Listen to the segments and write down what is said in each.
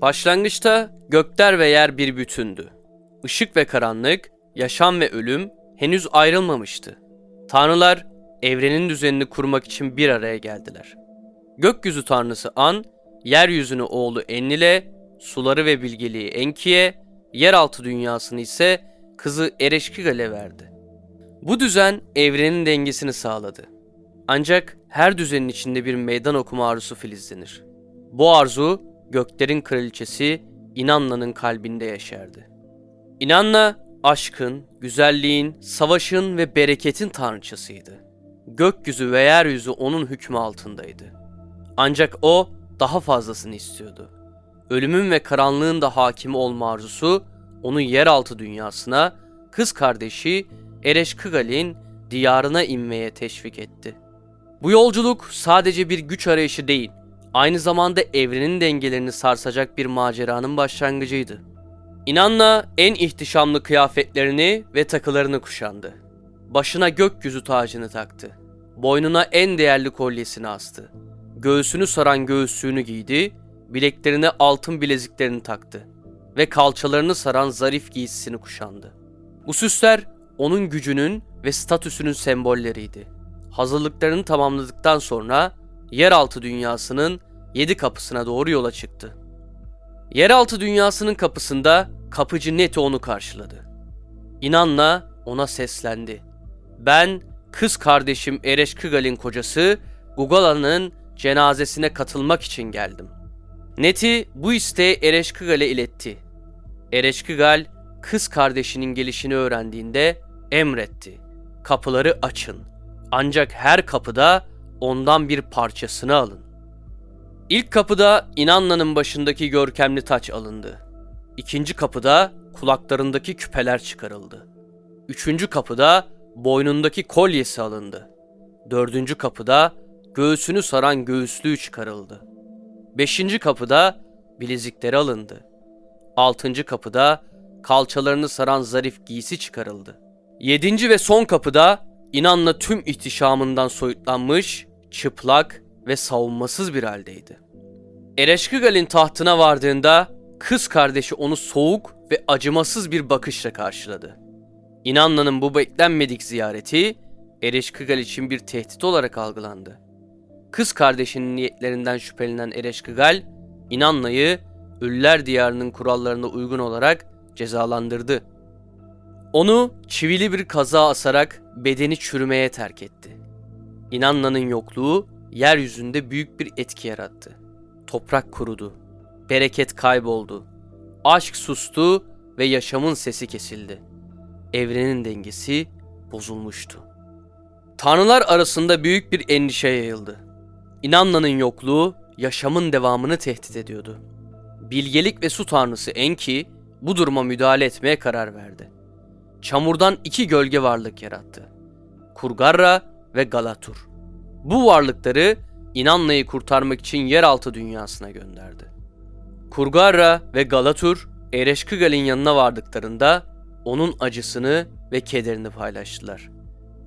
Başlangıçta gökler ve yer bir bütündü. Işık ve karanlık, yaşam ve ölüm henüz ayrılmamıştı. Tanrılar evrenin düzenini kurmak için bir araya geldiler. Gökyüzü tanrısı An, yeryüzünü oğlu Enlil'e, suları ve bilgeliği Enki'ye, yeraltı dünyasını ise kızı Ereşkigal'e verdi. Bu düzen evrenin dengesini sağladı. Ancak her düzenin içinde bir meydan okuma arzusu filizlenir. Bu arzu göklerin kraliçesi İnanna'nın kalbinde yaşardı. İnanna aşkın, güzelliğin, savaşın ve bereketin tanrıçasıydı. Gökyüzü ve yeryüzü onun hükmü altındaydı. Ancak o daha fazlasını istiyordu. Ölümün ve karanlığın da hakimi olma arzusu onu yeraltı dünyasına, kız kardeşi Ereşkıgal'in diyarına inmeye teşvik etti. Bu yolculuk sadece bir güç arayışı değil, aynı zamanda evrenin dengelerini sarsacak bir maceranın başlangıcıydı. İnanla en ihtişamlı kıyafetlerini ve takılarını kuşandı. Başına gökyüzü tacını taktı. Boynuna en değerli kolyesini astı. Göğsünü saran göğüslüğünü giydi, bileklerine altın bileziklerini taktı ve kalçalarını saran zarif giysisini kuşandı. Bu süsler onun gücünün ve statüsünün sembolleriydi. Hazırlıklarını tamamladıktan sonra yeraltı dünyasının yedi kapısına doğru yola çıktı. Yeraltı dünyasının kapısında kapıcı Neti onu karşıladı. İnanla ona seslendi. Ben kız kardeşim Ereşkıgal'in kocası Gugala'nın cenazesine katılmak için geldim. Neti bu isteği Ereşkıgal'e iletti. Ereşkıgal kız kardeşinin gelişini öğrendiğinde emretti. Kapıları açın. Ancak her kapıda ondan bir parçasını alın. İlk kapıda İnanna'nın başındaki görkemli taç alındı. İkinci kapıda kulaklarındaki küpeler çıkarıldı. Üçüncü kapıda boynundaki kolyesi alındı. Dördüncü kapıda göğsünü saran göğüslüğü çıkarıldı. Beşinci kapıda bilezikleri alındı. Altıncı kapıda kalçalarını saran zarif giysi çıkarıldı. Yedinci ve son kapıda inanla tüm ihtişamından soyutlanmış, çıplak ve savunmasız bir haldeydi. Ereşkıgal'in tahtına vardığında kız kardeşi onu soğuk ve acımasız bir bakışla karşıladı. İnanla'nın bu beklenmedik ziyareti Ereşkıgal için bir tehdit olarak algılandı. Kız kardeşinin niyetlerinden şüphelenen Ereşkıgal, İnanla'yı Ölüler Diyarı'nın kurallarına uygun olarak cezalandırdı. Onu çivili bir kaza asarak bedeni çürümeye terk etti. İnanla'nın yokluğu yeryüzünde büyük bir etki yarattı. Toprak kurudu, bereket kayboldu, aşk sustu ve yaşamın sesi kesildi. Evrenin dengesi bozulmuştu. Tanrılar arasında büyük bir endişe yayıldı. İnanla'nın yokluğu yaşamın devamını tehdit ediyordu. Bilgelik ve su tanrısı Enki bu duruma müdahale etmeye karar verdi. Çamurdan iki gölge varlık yarattı. Kurgarra ve Galatur. Bu varlıkları İnanla'yı kurtarmak için yeraltı dünyasına gönderdi. Kurgarra ve Galatur Ereşkıgal'in yanına vardıklarında onun acısını ve kederini paylaştılar.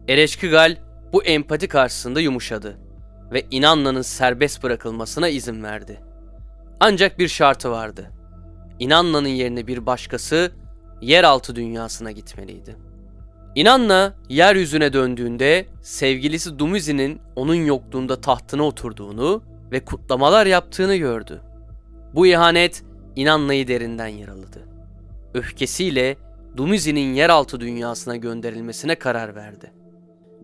Ereşkıgal bu empati karşısında yumuşadı ve İnanla'nın serbest bırakılmasına izin verdi. Ancak bir şartı vardı. İnanla'nın yerine bir başkası yeraltı dünyasına gitmeliydi. İnanla yeryüzüne döndüğünde sevgilisi Dumuzi'nin onun yokluğunda tahtına oturduğunu ve kutlamalar yaptığını gördü. Bu ihanet İnanla'yı derinden yaraladı. Öfkesiyle Dumuzi'nin yeraltı dünyasına gönderilmesine karar verdi.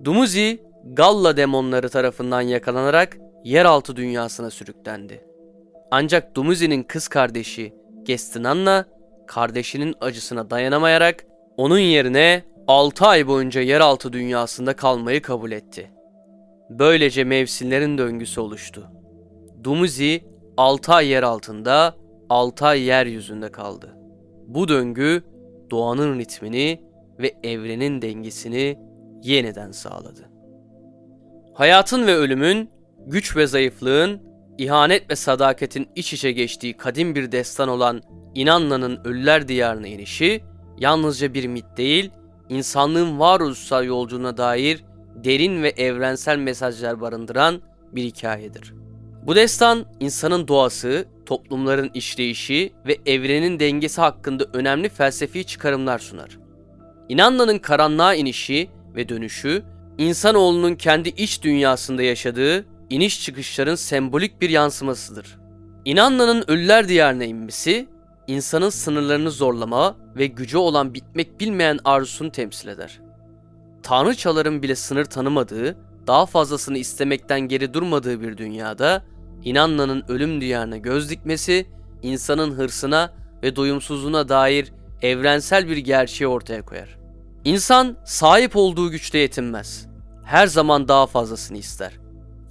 Dumuzi, Galla demonları tarafından yakalanarak yeraltı dünyasına sürüklendi. Ancak Dumuzi'nin kız kardeşi Gestinanna, kardeşinin acısına dayanamayarak onun yerine 6 ay boyunca yeraltı dünyasında kalmayı kabul etti. Böylece mevsimlerin döngüsü oluştu. Dumuzi 6 ay yer altında, 6 ay yeryüzünde kaldı. Bu döngü doğanın ritmini ve evrenin dengesini yeniden sağladı. Hayatın ve ölümün, güç ve zayıflığın, ihanet ve sadakatin iç içe geçtiği kadim bir destan olan İnanla'nın ölüler diyarına inişi, yalnızca bir mit değil, insanlığın varoluşsal yolculuğuna dair derin ve evrensel mesajlar barındıran bir hikayedir. Bu destan insanın doğası, toplumların işleyişi ve evrenin dengesi hakkında önemli felsefi çıkarımlar sunar. İnanla'nın karanlığa inişi ve dönüşü, insanoğlunun kendi iç dünyasında yaşadığı iniş çıkışların sembolik bir yansımasıdır. İnanla'nın ölüler diyarına inmesi, insanın sınırlarını zorlama ve gücü olan bitmek bilmeyen arzusunu temsil eder. Tanrıçaların bile sınır tanımadığı, daha fazlasını istemekten geri durmadığı bir dünyada, İnanla'nın ölüm diyarına göz dikmesi, insanın hırsına ve doyumsuzluğuna dair evrensel bir gerçeği ortaya koyar. İnsan sahip olduğu güçle yetinmez. Her zaman daha fazlasını ister.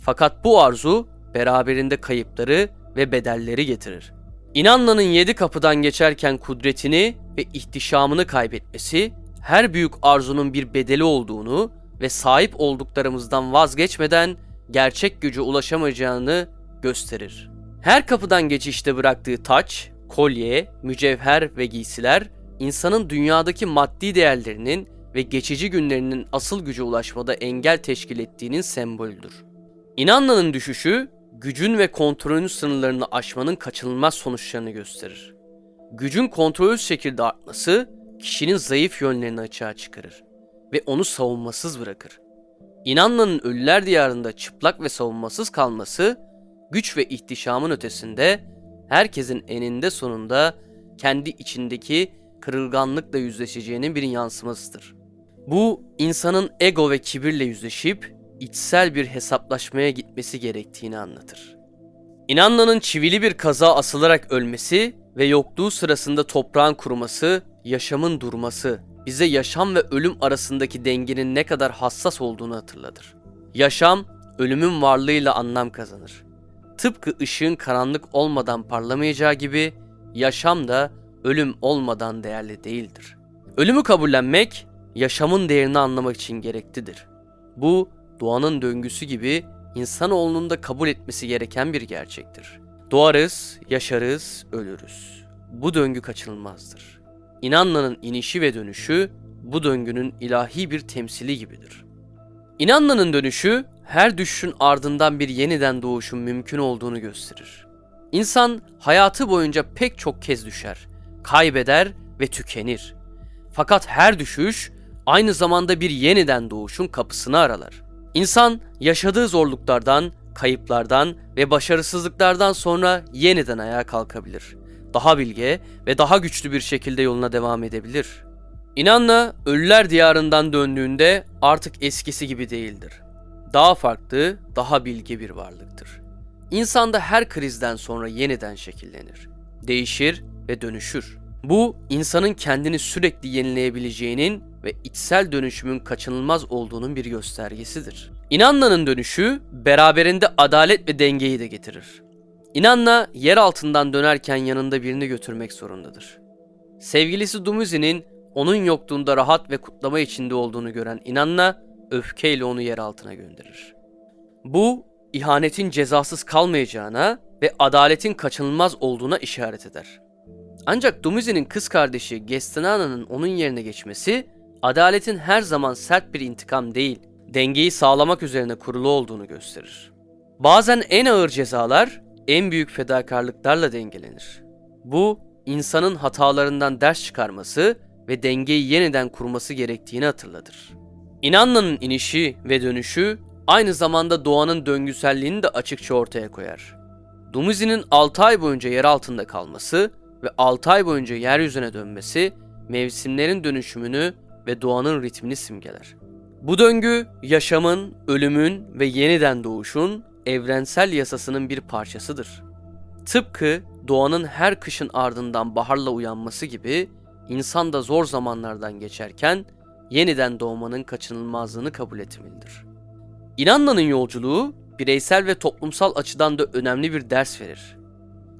Fakat bu arzu beraberinde kayıpları ve bedelleri getirir. İnanla'nın yedi kapıdan geçerken kudretini ve ihtişamını kaybetmesi, her büyük arzunun bir bedeli olduğunu ve sahip olduklarımızdan vazgeçmeden gerçek gücü ulaşamayacağını gösterir. Her kapıdan geçişte bıraktığı taç, kolye, mücevher ve giysiler insanın dünyadaki maddi değerlerinin ve geçici günlerinin asıl güce ulaşmada engel teşkil ettiğinin sembolüdür. İnanla'nın düşüşü, gücün ve kontrolün sınırlarını aşmanın kaçınılmaz sonuçlarını gösterir. Gücün kontrolsüz şekilde artması, kişinin zayıf yönlerini açığa çıkarır ve onu savunmasız bırakır. İnanla'nın ölüler diyarında çıplak ve savunmasız kalması, güç ve ihtişamın ötesinde herkesin eninde sonunda kendi içindeki kırılganlıkla yüzleşeceğinin bir yansımasıdır. Bu insanın ego ve kibirle yüzleşip içsel bir hesaplaşmaya gitmesi gerektiğini anlatır. İnanla'nın çivili bir kaza asılarak ölmesi ve yokluğu sırasında toprağın kuruması, yaşamın durması bize yaşam ve ölüm arasındaki dengenin ne kadar hassas olduğunu hatırlatır. Yaşam, ölümün varlığıyla anlam kazanır. Tıpkı ışığın karanlık olmadan parlamayacağı gibi yaşam da ölüm olmadan değerli değildir. Ölümü kabullenmek yaşamın değerini anlamak için gereklidir. Bu doğanın döngüsü gibi insanoğlunun da kabul etmesi gereken bir gerçektir. Doğarız, yaşarız, ölürüz. Bu döngü kaçınılmazdır. İnanla'nın inişi ve dönüşü bu döngünün ilahi bir temsili gibidir. İnanla'nın dönüşü her düşüşün ardından bir yeniden doğuşun mümkün olduğunu gösterir. İnsan hayatı boyunca pek çok kez düşer, kaybeder ve tükenir. Fakat her düşüş aynı zamanda bir yeniden doğuşun kapısını aralar. İnsan yaşadığı zorluklardan, kayıplardan ve başarısızlıklardan sonra yeniden ayağa kalkabilir. Daha bilge ve daha güçlü bir şekilde yoluna devam edebilir. İnanla ölüler diyarından döndüğünde artık eskisi gibi değildir. Daha farklı, daha bilge bir varlıktır. İnsan da her krizden sonra yeniden şekillenir. Değişir ve dönüşür. Bu insanın kendini sürekli yenileyebileceğinin ve içsel dönüşümün kaçınılmaz olduğunun bir göstergesidir. İnanla'nın dönüşü beraberinde adalet ve dengeyi de getirir. İnanla yer altından dönerken yanında birini götürmek zorundadır. Sevgilisi Dumuzi'nin onun yokluğunda rahat ve kutlama içinde olduğunu gören İnanla öfkeyle onu yer altına gönderir. Bu ihanetin cezasız kalmayacağına ve adaletin kaçınılmaz olduğuna işaret eder. Ancak Dumuzi'nin kız kardeşi Gestinana'nın onun yerine geçmesi, adaletin her zaman sert bir intikam değil, dengeyi sağlamak üzerine kurulu olduğunu gösterir. Bazen en ağır cezalar en büyük fedakarlıklarla dengelenir. Bu, insanın hatalarından ders çıkarması ve dengeyi yeniden kurması gerektiğini hatırlatır. İnanla'nın inişi ve dönüşü aynı zamanda doğanın döngüselliğini de açıkça ortaya koyar. Dumuzi'nin 6 ay boyunca yer altında kalması ve 6 ay boyunca yeryüzüne dönmesi mevsimlerin dönüşümünü ve doğanın ritmini simgeler. Bu döngü yaşamın, ölümün ve yeniden doğuşun evrensel yasasının bir parçasıdır. Tıpkı doğanın her kışın ardından baharla uyanması gibi insan da zor zamanlardan geçerken yeniden doğmanın kaçınılmazlığını kabul etmelidir. İnanmanın yolculuğu bireysel ve toplumsal açıdan da önemli bir ders verir.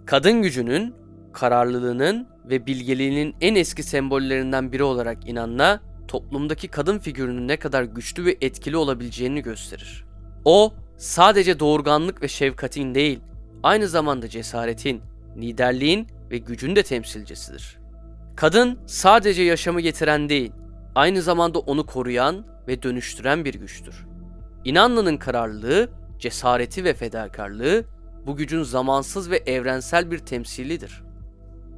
Kadın gücünün, kararlılığının ve bilgeliğinin en eski sembollerinden biri olarak inanla toplumdaki kadın figürünün ne kadar güçlü ve etkili olabileceğini gösterir. O sadece doğurganlık ve şefkatin değil, aynı zamanda cesaretin, liderliğin ve gücün de temsilcisidir. Kadın sadece yaşamı getiren değil, aynı zamanda onu koruyan ve dönüştüren bir güçtür. İnanlı'nın kararlılığı, cesareti ve fedakarlığı bu gücün zamansız ve evrensel bir temsilidir.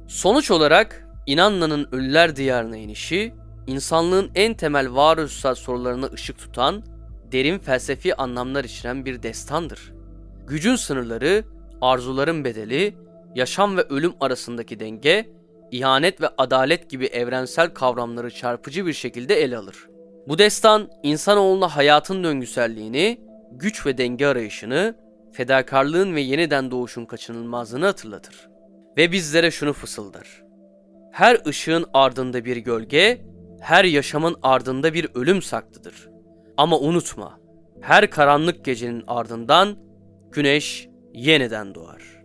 Sonuç olarak İnanna'nın Ölüler Diyarına inişi, insanlığın en temel varoluşsal sorularına ışık tutan, derin felsefi anlamlar içeren bir destandır. Gücün sınırları, arzuların bedeli, yaşam ve ölüm arasındaki denge, ihanet ve adalet gibi evrensel kavramları çarpıcı bir şekilde ele alır. Bu destan, insanoğluna hayatın döngüselliğini, güç ve denge arayışını, fedakarlığın ve yeniden doğuşun kaçınılmazlığını hatırlatır. Ve bizlere şunu fısıldar. Her ışığın ardında bir gölge, her yaşamın ardında bir ölüm saklıdır. Ama unutma, her karanlık gecenin ardından güneş yeniden doğar.